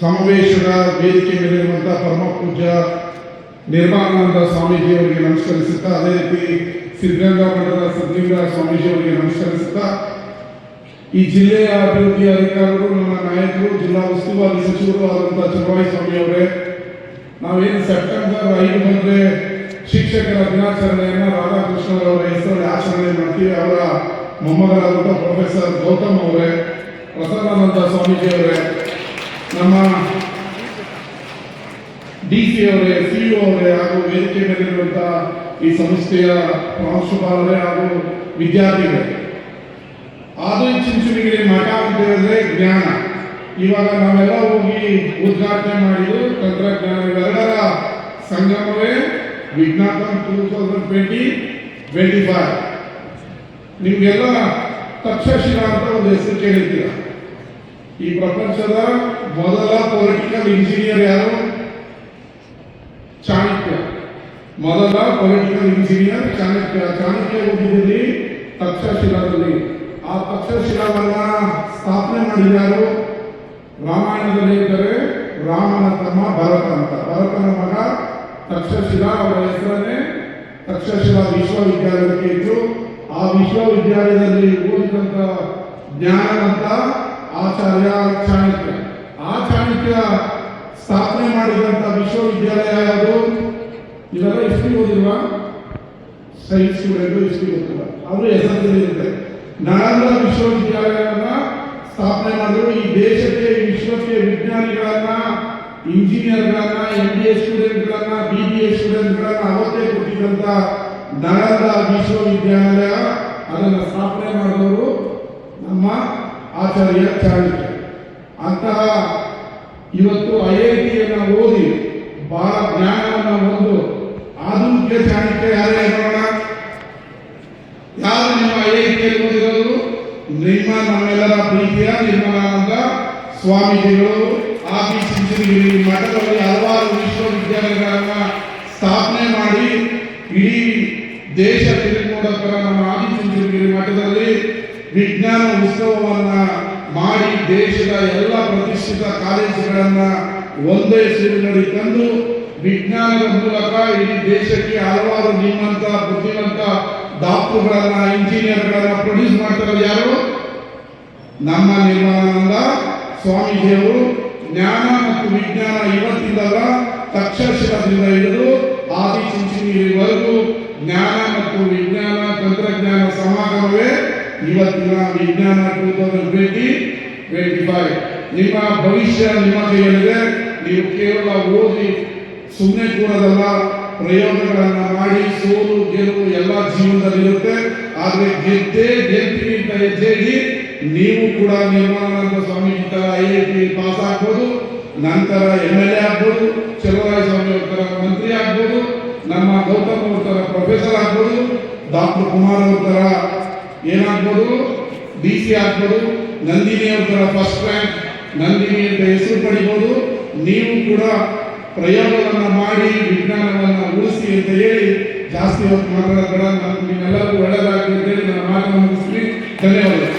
ಸಮಾವೇಶದ ವೇದಿಕೆ ಮೇಲಿರುವಂತಹ ಪರಮ ಪೂಜ್ಯ ನಿರ್ಮಲಾನಂದ ಸ್ವಾಮೀಜಿಯವರಿಗೆ ನಮಸ್ಕರಿಸುತ್ತಾ ಅದೇ ರೀತಿ ಸಿದ್ಧಗಂಗಾ ಮಠದ ಸಿದ್ಧಲಿಂಗ ಸ್ವಾಮೀಜಿಯವರಿಗೆ ನಮಸ್ಕರಿಸುತ್ತಾ ಈ ಜಿಲ್ಲೆಯ ಅಭಿವೃದ್ಧಿ ಅಧಿಕಾರಿಗಳು ನಮ್ಮ ನಾಯಕರು ಜಿಲ್ಲಾ ಉಸ್ತುವಾರಿ ಸಚಿವರು ಆದಂತಹ ಚಲವಾಯಿ ಸ್ವಾಮಿ ಅವರೇ ನಾವೇನು ಸೆಪ್ಟೆಂಬರ್ ಐದು ಬಂದ್ರೆ ಶಿಕ್ಷಕರ ದಿನಾಚರಣೆಯನ್ನ ರಾಧಾಕೃಷ್ಣ ಅವರ ಹೆಸರಲ್ಲಿ ಆಚರಣೆ ಮಾಡ್ತೀವಿ ಅವರ ಮೊಮ್ಮಗರಾದಂತಹ ಪ್ರೊಫೆಸರ್ ಗೌತಮ್ ಅವರೇ ಪ್ರಸನ್ನಾನಂದ ಸ್ವಾಮೀಜಿ ಅವರೇ ನಮ್ಮ ಡಿ ಸಿ ಅವರೇ ಸಿಇಒ ಅವರೇ ಹಾಗೂ ವೇದಿಕೆ ಮೇಲಿರುವಂತಹ ಈ ಸಂಸ್ಥೆಯ ಪ್ರಾಂಶುಪಾಲರೇ ಹಾಗೂ ವಿದ್ಯಾರ್ಥಿಗಳೇ ಆಧುನಿಕ ಮಠ ಅಂತ ಹೇಳಿದ್ರೆ ಜ್ಞಾನ. ಇವಾಗ ನಾವೆಲ್ಲ ಹೋಗಿ ಉದ್ಘಾಟನೆ ಮಾಡಿದ್ದು ತಂತ್ರಜ್ಞಾನ ಇವೆರಡರ ಸಂಗಮವೇ ವಿಜ್ಞಾಪನ್ two thousand twenty twenty five. ನಿಮಗೆಲ್ಲ ತಕ್ಷಶಿಲಾ ಅಂತ ಒಂದು ಹೆಸರು ಕೇಳಿದ್ದೀರ ಈ ಪ್ರಪಂಚದ ಮೊದಲ ಪೊಲಿಟಿಕಲ್ ಇಂಜಿನಿಯರ್ ಯಾರು? ಚಾಣಕ್ಯ. ಮೊದಲ ಪೊಲಿಟಿಕಲ್ ಇಂಜಿನಿಯರ್ ಚಾಣಕ್ಯ. ಚಾಣಕ್ಯ ಹುಟ್ಟಿದಲ್ಲಿ ತಕ್ಷಶಿಲಾದಲ್ಲಿ. ಆ ತಕ್ಷಶಿಲಾವನ್ನ ಸ್ಥಾಪನೆ ಮಾಡಿದ್ಯಾರು ರಾಮಾಯಣದಲ್ಲಿ ಇದ್ದರೆ ರಾಮನ ತಮ್ಮ ಭರತ ಅಂತ. ಭರತನ ಮಗ ತಕ್ಷಶಿಲಾ, ಅವರ ಹೆಸರನ್ನೇ ತಕ್ಷಶಿಲಾ ವಿಶ್ವವಿದ್ಯಾಲಯಕ್ಕೆ ಇತ್ತು ಆ ವಿಶ್ವವಿದ್ಯಾಲಯದಲ್ಲಿ ಓದಿದಂತ ಜ್ಞಾನವಂತ ಆಚಾರ್ಯ ಚಾಣಕ್ಯ ಆ ಚಾಣಕ್ಯ ಸ್ಥಾಪನೆ ಮಾಡಿದಂತ ವಿಶ್ವವಿದ್ಯಾಲಯ ಯಾವುದು? ಇವೆಲ್ಲ ಹಿಸ್ಟ್ರಿ ಓದಿಲ್ವಾ? ಸೈನ್ಸ್ ಸ್ಟೂಡೆಂಟ್ ಗೊತ್ತಿಲ್ಲ ಅವರು ಹೆಸರು ಇರುತ್ತೆ. ನಾಲಂದ ವಿಶ್ವವಿದ್ಯಾಲಯವನ್ನ ಸ್ಥಾಪನೆ ಮಾಡಿದ್ರು. ಈ ದೇಶಕ್ಕೆ ವಿಶ್ವಕ್ಕೆ ವಿಜ್ಞಾನಿಗಳನ್ನ, ಇಂಜಿನಿಯರ್ಗಳನ್ನ ಎಂ ಬಿ ಎ ಸ್ಟೂಡೆಂಟ್ಗಳನ್ನ ಬಿ ಬಿ ಎ ಸ್ಟೂಡೆಂಟ್ಗಳನ್ನ ಅವತ್ತೇ ಕೊಟ್ಟಿದ್ದಂತ ನಳಂದ ವಿಶ್ವವಿದ್ಯಾಲಯ. ಅದನ್ನು ಸ್ಥಾಪನೆ ಮಾಡಿದವರು ನಮ್ಮ ಆಚಾರ್ಯ ಚಾಣಕ್ಯ ಅಂತಹ ಇವತ್ತು ಐ ಐ ಟಿಯನ್ನು ಓದಿ ಬಹಳ ಜ್ಞಾನವನ್ನು ಹೊಂದು ಆಧುನಿಕ ಚಾಣಕ್ಯ ಯಾರೇ ನೋಡೋಣ ಯಾರು ನಿಮ್ಮ ಐ ಐ ಟಿಯಲ್ಲಿ ಓದಿರೋದು? ನಿಮ್ಮ ನಮ್ಮೆಲ್ಲರ ಪ್ರೀತಿಯ ನಿರ್ಮಲಾನಂದ ಸ್ವಾಮೀಜಿಗಳು. ಚಿಂಚನಗಿರಿ ಮಠದಲ್ಲಿ ಹಲವಾರು ವಿಶ್ವವಿದ್ಯಾಲಯಗಳನ್ನು ಸ್ಥಾಪನೆ ಮಾಡಿ ಇಡೀ ದೇಶ ತಿರುಗುವುದಕ್ಕರ ನಮ್ಮ ಆದಿ ಮಠದಲ್ಲಿ ವಿಜ್ಞಾನ ಉತ್ಸವವನ್ನ ಮಾಡಿ ದೇಶದ ಎಲ್ಲ ಪ್ರತಿಷ್ಠಿತ ಕಾಲೇಜುಗಳನ್ನ ಒಂದೇ ಸೂರಿನಡಿ ತಂದು ವಿಜ್ಞಾನದ ಮೂಲಕ ಇಡೀ ದೇಶಕ್ಕೆ ಹಲವಾರು ನಿಮ್ಮಂತ ಬುದ್ಧಿವಂತ ಡಾಕ್ಟರ್ಗಳನ್ನ, ಇಂಜಿನಿಯರ್ಗಳನ್ನ ಪ್ರೊಡ್ಯೂಸ್ ಮಾಡ್ತಾರೆ ಯಾರು? ನಮ್ಮ ನಿರ್ಮಲಾನಂದ ಸ್ವಾಮೀಜಿಯವರು. ಜ್ಞಾನ ಮತ್ತು ವಿಜ್ಞಾನ ಇವತ್ತಿಂದಲ್ಲ ಇವತ್ತಿನ ವಿಜ್ಞಾನ two thousand twenty twenty five. ನಿಮ್ಮ ಭವಿಷ್ಯ ನಿಮ್ಮ ಕೈಯಲ್ಲಿದೆ ನೀವು ಕೇವಲ ಓದಿ ಸುಮ್ಮನೆ ಕೂಡೋದಲ್ಲ, ಪ್ರಯೋಗಗಳನ್ನು ಮಾಡಿ, ಸೋಲು, ಗೆಲುವು ಎಲ್ಲ ಜೀವನದಲ್ಲಿರುತ್ತೆ. ಆದರೆ ಗೆದ್ದೇ ಗೆಲ್ತೀನಿ ಅಂತ ಹೆಜ್ಜೆ ಇಡಿ ನೀವು ಕೂಡ Nirmalananda Swami I I T pass ಆಗ್ಬೋದು, ನಂತರ ಎಂ ಎಲ್ ಎ ಆಗ್ಬೋದು ಚಲುವರಾಯ ಸ್ವಾಮಿ ಅವರ ತರ ಮಂತ್ರಿ ಆಗ್ಬೋದು, ನಮ್ಮ ಗೌತಮ್ ಅವರ ಪ್ರೊಫೆಸರ್ ಆಗ್ಬೋದು, ಡಾಕ್ಟರ್ ಕುಮಾರ್ ಅವರ ಏನಾಗ್ಬೋದು? ಡಿ ಸಿ ಆಗ್ಬೋದು, ನಂದಿನಿ ಅವರ ಫಸ್ಟ್ ರ್ಯಾಂಕ್ ನಂದಿನಿ ಅಂತ ಹೆಸರು ಪಡಿಬೋದು. ನೀವು ಕೂಡ ಪ್ರಯೋಗವನ್ನು ಮಾಡಿ, ವಿಜ್ಞಾನವನ್ನು ಉಳಿಸಿ ಅಂತ ಹೇಳಿ ಜಾಸ್ತಿ ಹೊತ್ತು ಮಾತಾಡೋದು ಬೇಡ ನಾನು ನಿಮ್ಮೆಲ್ಲರಿಗೂ ಒಳ್ಳೆಯದಾಗಲಿ ಅಂತೇಳಿ ನನ್ನ ಮಾತನ್ನು ಮುಗಿಸ್ತೀನಿ. ಧನ್ಯವಾದಗಳು.